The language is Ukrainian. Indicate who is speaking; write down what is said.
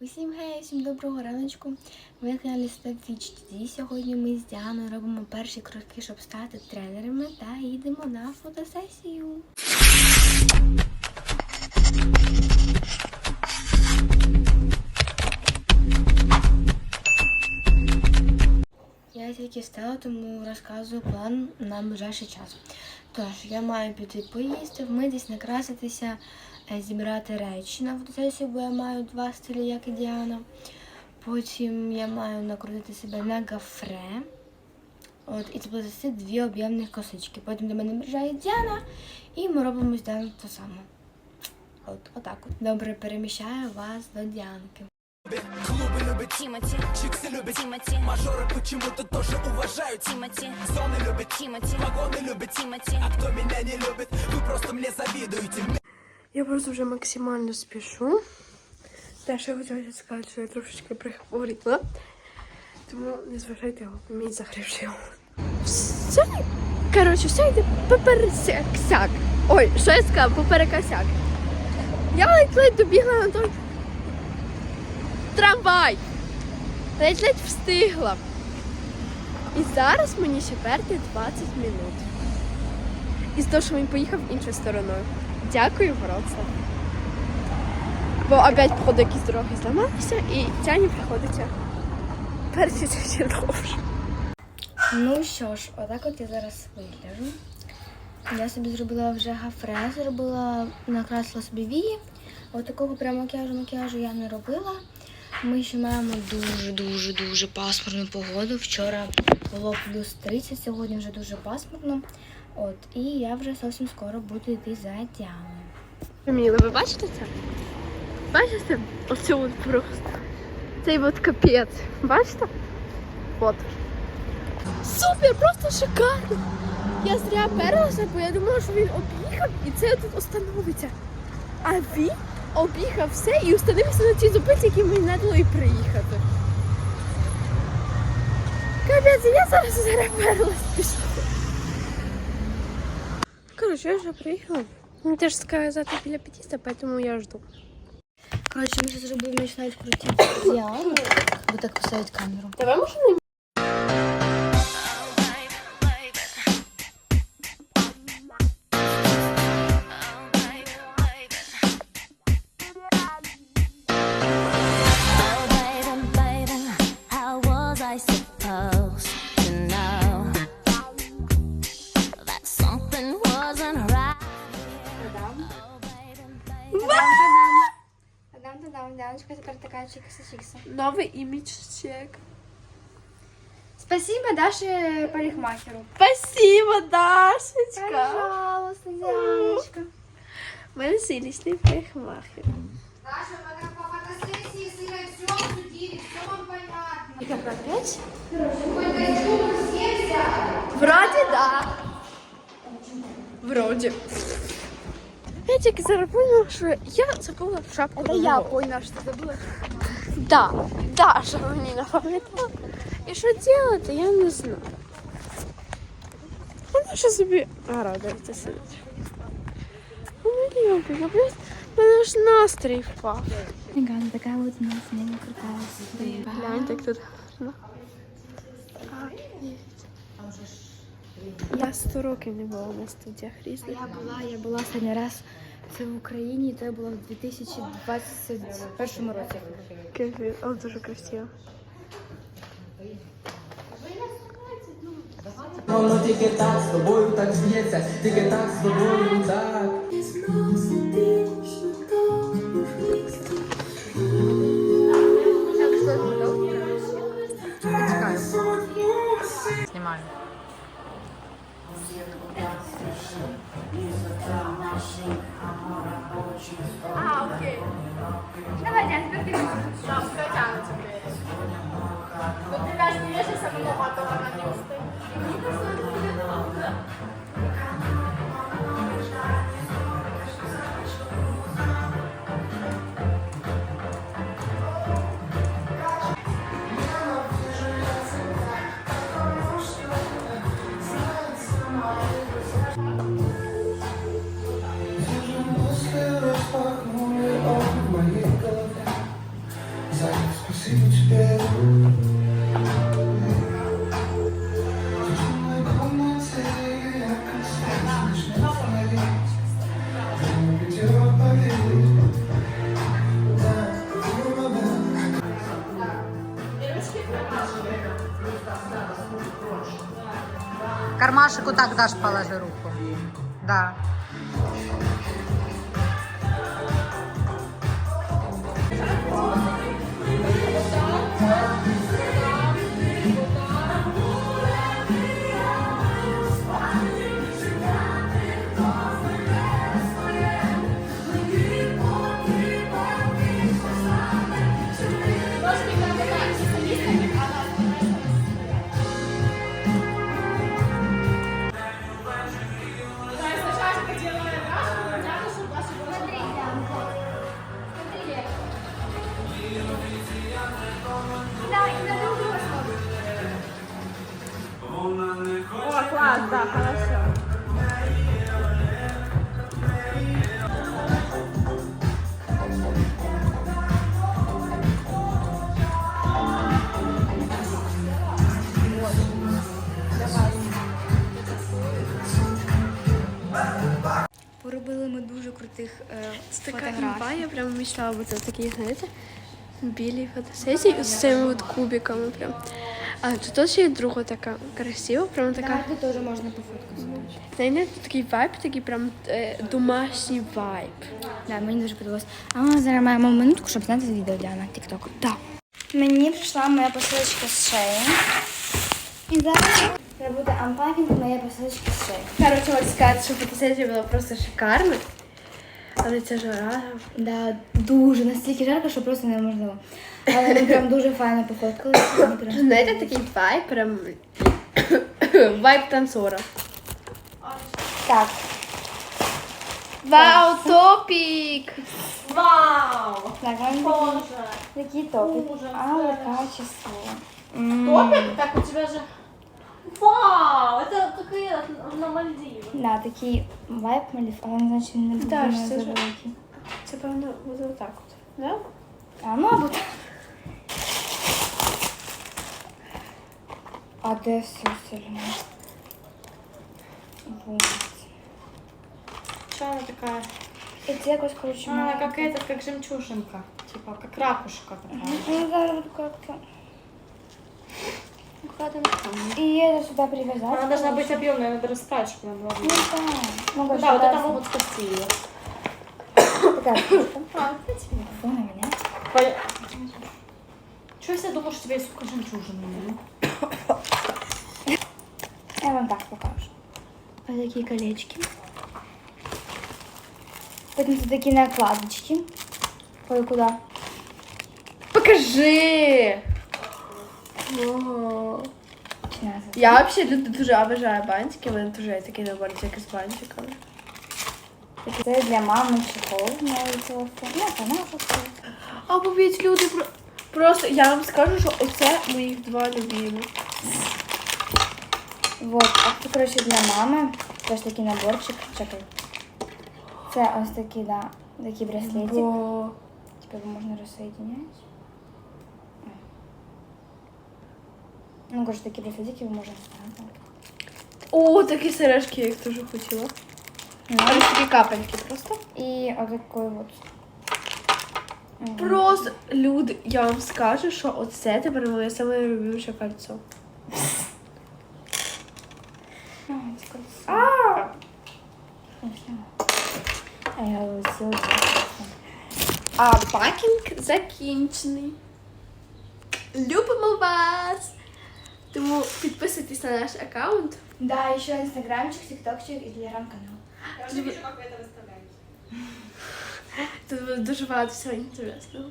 Speaker 1: Усім гей, всім доброго раночку. Ви на каналі Step Сьогодні ми з Діаною робимо перші кроки, щоб стати тренерами та їдемо на фотосесію. Я тільки встала, тому розказую план на ближайший час. Тож, я маю піти поїсти, вмитись, накраситися, зібрати речі на фотосесію, бо я маю два стилі, як і Діана. Потім я маю накрутити себе на гафре. От, і заплести дві об'ємних косички. Потім до мене приїжджає Діана, і ми робимо з Діаною те саме. От, отак от. Добре, переміщаю вас до Діанки.
Speaker 2: Клубы любят
Speaker 3: Тимати,
Speaker 2: чиксы любят
Speaker 3: Тимати,
Speaker 2: Мажоры почему-то тоже уважают
Speaker 3: Тимати,
Speaker 2: Зоны любят
Speaker 3: Тимати,
Speaker 2: Погоны любят
Speaker 3: Тимати.
Speaker 2: А кто меня не любит, вы просто мне завидуете
Speaker 4: Я просто вже максимально спішу. Те, що я хотіла сказати, що я трошечки прихворіла. Тому не зважайте мій загрівший. Все. Коротше, все йде поперекосяк. Ой, що я сказала? Поперекосяк. Я ледь-ледь добігла на той трамвай. Ледь-ледь встигла. І зараз мені ще перти 20 минут. І з того, що він поїхав іншою стороною. Дякую, Вроцлав. Бо опять, походу, якісь дороги зламалися, і Тяні приходиться перші довше.
Speaker 1: Ну що ж, отак от я зараз вигляжу. Я собі зробила вже гафре, зробила, накрасила собі вії. От такого прям макіяжу макіяжу я не робила. Ми ще маємо дуже-дуже дуже пасмурну погоду. Вчора було плюс 30, сьогодні вже дуже пасмурно. От, і я вже зовсім скоро буду йти за Діаною.
Speaker 4: Міли, ви бачите це? Бачите? Оцю от просто. Цей от капець. Бачите? От. Супер, просто шикарно. Я зря перлася, бо я думала, що він об'їхав і це тут остановиться. А він об'їхав все і остановився на цій зупинці, якій мені не дало і приїхати. Капець, я зараз зря перлась пішла. Коротше, я уже приехала. Ну, теж сказати для аппетита, поэтому я жду.
Speaker 1: Короче, мы сейчас будем начинать крутить Діану. Бо так поставить камеру.
Speaker 4: Давай можемо
Speaker 1: Адам, тадам, Діаночка тепер така чикса-чикса.
Speaker 4: новий імідж чек.
Speaker 1: Спасибо Даше парикмахеру.
Speaker 4: Спасибо, Дашечка.
Speaker 1: Пожалуйста, Діаночка.
Speaker 4: Ми зілісний парикмахер.
Speaker 5: Даша, пока по фотосессии с Ирой все обсудили, все вам понятно.
Speaker 4: Опять?
Speaker 5: Все взяли.
Speaker 4: Вроді да. Вроді. Я тільки зараз поняла, що я забула шапку. Це я поняла, що ти забула. Да, Даша мені напам'ятала. І що робити, я не знаю. Вона ще собі радується сидить. Вона любить, я блядь, в мене ж настрій впав.
Speaker 1: Гана, така от у нас не крутая
Speaker 4: Глянь, так тут. гарно. Я 100 років не була на студіях різних.
Speaker 1: Я була, я була останній раз це в Україні, це було в 2021 році.
Speaker 4: Кайфі, але дуже красиво.
Speaker 6: Воно тільки так з тобою так з'ється, тільки так з тобою так.
Speaker 7: Кармашику так дашь, положи руку. Да.
Speaker 4: О, класс, да, хорошо.
Speaker 5: Поробили ми дуже крутих е, фотографій.
Speaker 4: я прям мечтала бути в такій, знаєте, білій фотосесії з цими от кубиками прям. А тут теж є друга така красива, прям така.
Speaker 5: Так, теж можна пофоткати.
Speaker 4: Знаєте, тут такий вайб, такий прям е, домашній вайб.
Speaker 5: Да, мені дуже подобалось. А ми зараз маємо минутку, щоб зняти відео для на TikTok. Так. Мені прийшла моя посилочка з шеї. І зараз буде анпакінг моєї посилочки з шеї.
Speaker 4: Короче, хочу сказати, що фотосесія була просто шикарна. Але ця жара.
Speaker 5: Да, дуже настільки жарко, що просто неможливо. Але ми прям дуже файно пофоткалися.
Speaker 4: Знаєте, такий вайб, прям вайб танцора.
Speaker 5: Так,
Speaker 4: Вау, топік!
Speaker 5: так, вам такі, такі топи. Але качество.
Speaker 8: Топик? Так у тебя же... Вау, это как и на Мальдивах.
Speaker 5: Да, такий вайб малів, але значить не буде
Speaker 4: Да,
Speaker 5: не
Speaker 4: ж це ж-
Speaker 5: завеликий.
Speaker 4: Це певно буде отак от. Да?
Speaker 5: А, ну або так. А де все остальне? Вот.
Speaker 8: Что она такая?
Speaker 5: І це якось, коротше,
Speaker 8: А, Она
Speaker 5: маленьке.
Speaker 8: как это, как жемчужинка. Типа, как ракушка такая.
Speaker 5: Ну, зараз буду как-то.
Speaker 8: Там.
Speaker 5: И это сюда привязать.
Speaker 8: Она должна быть объемная, надо была.
Speaker 5: Ну да.
Speaker 8: Ну да, вот это могут спасти ее.
Speaker 5: Такая.
Speaker 8: А,
Speaker 5: на меня.
Speaker 8: Чего я думала, что у тебя есть, сука, жемчужина?
Speaker 5: Я вам так покажу. Вот такие колечки. Потом тут такие накладочки. Ой, куда?
Speaker 4: Покажи! О.
Speaker 5: Сейчас.
Speaker 4: Я вообще люблю дуже обожаю бантики, мене дуже є такий наборчик з бантиками.
Speaker 5: Це для мами чехол на телефон. Ну, вона просто.
Speaker 4: А повіть, люди про... просто я вам скажу, що оце моїх два любимі.
Speaker 5: Вот, а це, коротше, для мами. Теж такий наборчик. Чекай. Це ось такий, да, такий браслетик.
Speaker 4: Бо...
Speaker 5: Типа его можно рассоединять. А. Ну, короче, такие браслетики его можно ставить.
Speaker 4: О, такі сережки я їх дуже хотіла.
Speaker 5: Ну,
Speaker 4: ось такі капельки просто.
Speaker 5: такой вот. М.
Speaker 4: Просто люди, я вам скажу, що оце тепер моє саме любиміше кольцо.
Speaker 5: А, это кольцо. А я сделала.
Speaker 4: А пакінг закінчений. Любимо вас! Тому підписуйтесь на наш аккаунт.
Speaker 5: Да, еще инстаграмчик, тиктокчик и телеграм-канал.
Speaker 4: Тут буде дуже багато всього інтересного.